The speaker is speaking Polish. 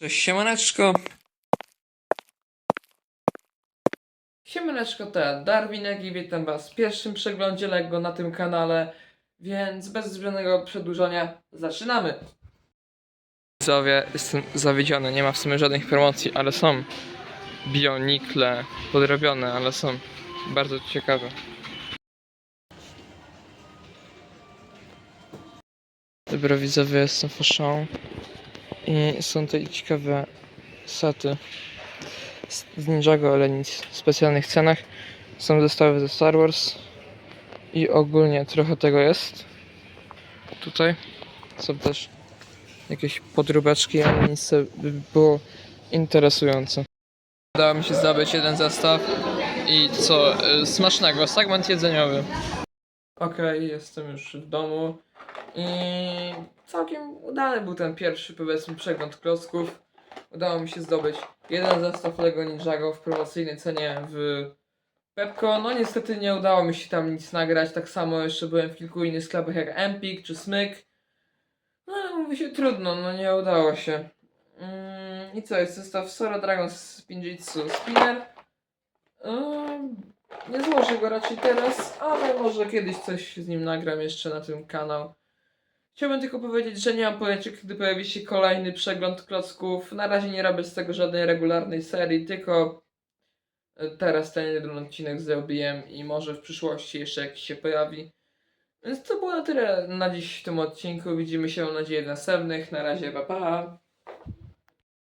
Cześć, siemaneczko. Siemaneczko, to ja, Darwinek i witam was w pierwszym przeglądzie LEGO na tym kanale, więc bez zbędnego przedłużania zaczynamy. Widzowie, jestem zawiedziony, nie ma w sumie żadnych promocji, ale są bionikle podrobione, ale są bardzo ciekawe. Dobra widzowie, jestem faszą i są tutaj ciekawe sety z Ninjago, ale nic w specjalnych cenach. Są zestawy ze Star Wars i ogólnie trochę tego jest. Tutaj są też jakieś podróbeczki, ale nic by było interesujące. Udało mi się zdobyć jeden zestaw i co, y, smacznego, segment jedzeniowy. Okej, jestem już w domu i całkiem udany był ten pierwszy, powiedzmy, przegląd klocków. Udało mi się zdobyć jeden zestaw Lego Ninjago w promocyjnej cenie w Pepco. No niestety nie udało mi się tam nic nagrać, tak samo jeszcze byłem w kilku innych sklepach jak Empik czy Smyk. No ale mówi się trudno, no nie udało się. Mm, I co, jest zestaw Sora Dragon z Pinjitsu Spinner. Ym, nie złożę go raczej teraz, ale może kiedyś coś z nim nagram jeszcze na tym kanał. Chciałbym tylko powiedzieć, że nie mam pojęcia, kiedy pojawi się kolejny przegląd klocków. Na razie nie robię z tego żadnej regularnej serii, tylko e, teraz ten jeden odcinek zrobiłem i może w przyszłości jeszcze jakiś się pojawi. Więc to było na tyle na dziś w tym odcinku. Widzimy się mam nadzieję następnych. Na razie, pa pa!